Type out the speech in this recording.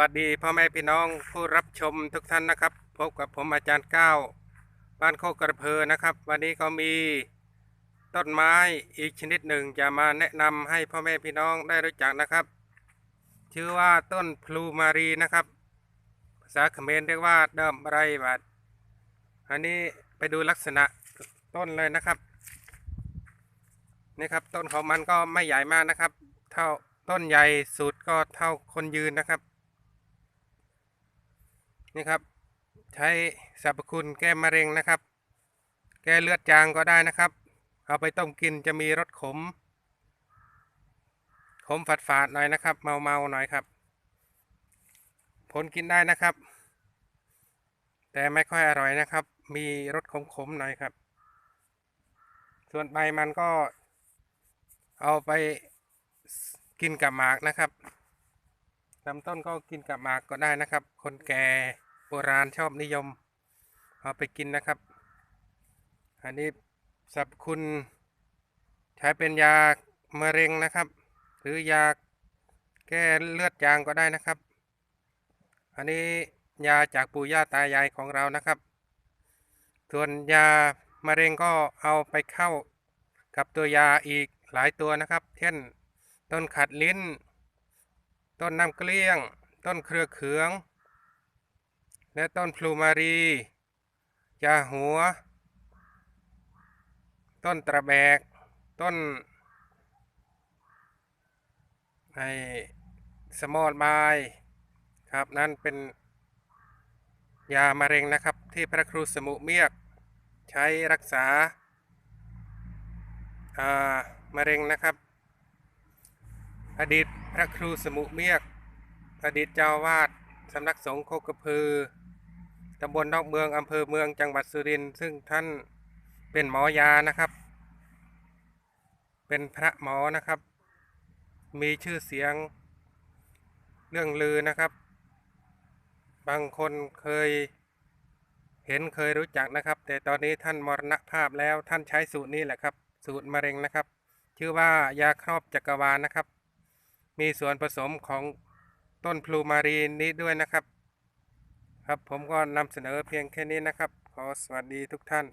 วัสดีพ่อแม่พี่น้องผู้รับชมทุกท่านนะครับ พบกับผมอาจารย์ก้าวบ้านโคกกระเพอนะครับ วันนี้ก็มีต้นไม้อีกชนิดหนึ่งจะมาแนะนำให้พ่อแม่พี่น้องได้รู้จักนะครับ ชื่อว่าต้นพลูมารีนะครับ ภาษาเขมรเรียกว่าเดิมไรบัดอันนี้ไปดูลักษณะต้นเลยนะครับนี่ครับต้นของมันก็ไม่ใหญ่มากนะครับ เท่าต้นใหญ่สุดก็เท่าคนยืนนะครับ นี่ครับ ใช้สรรพคุณแก้มะเร็งนะครับ แก้เลือดจางก็ได้นะครับ เอาไปต้มกินจะมีรสขม ขมฝาดฝาดหน่อยนะครับ เมาเมาหน่อยครับ ผลกินได้นะครับ แต่ไม่ค่อยอร่อยนะครับ มีรสขมๆหน่อยครับ ส่วนใบมันก็เอาไปกินกับหมากนะครับลำต้นก็กินกับหมากก็ได้นะครับ คนแก่ ราณชอบนิยม เอาไปกินนะครับ อันนี้สรรพคุณใช้เป็นยามะเร็งนะครับ หรือยาแก้เลือดจางก็ได้นะครับ อันนี้ยาจากปู่ย่าตายายของเรานะครับ ส่วนยามะเร็งก็เอาไปเข้ากับตัวยาอีกหลายตัวนะครับ เช่น ต้นขัดลิ้น ต้นน้ำเกลี้ยง ต้นเครือเขือง และต้นพลูมารียาหัว ต้นตระแบก ต้นไอสมอลบายครับนั่นเป็นยามะเร็งนะครับ ที่พระครูสมุเมียก ใช้รักษาอามะเร็งนะครับ อดีตพระครูสมุเมียก อดีตเจ้าวาดสำนักสงฆ์โคกระพือำบลนอกเมืองอำเภอเมืองจังหวัดสุรินทร์ซึ่งท่านเป็นหมอยานะครับ เป็นพระหมอนะครับ มีชื่อเสียงเรื่องลือนะครับ บางคนเคยเห็นเคยรู้จักนะครับ แต่ตอนนี้ท่านมรณภาพแล้วท่านใช้สูตรนี้แหละครับ สูตรมะเร็งนะครับ ชื่อว่ายาครอบจักรวาลนะครับ มีส่วนผสมของต้นพลูมารีนนี้ด้วยนะครับ ครับผมก็นำเสนอเพียงแค่นี้นะครับ ขอสวัสดีทุกท่าน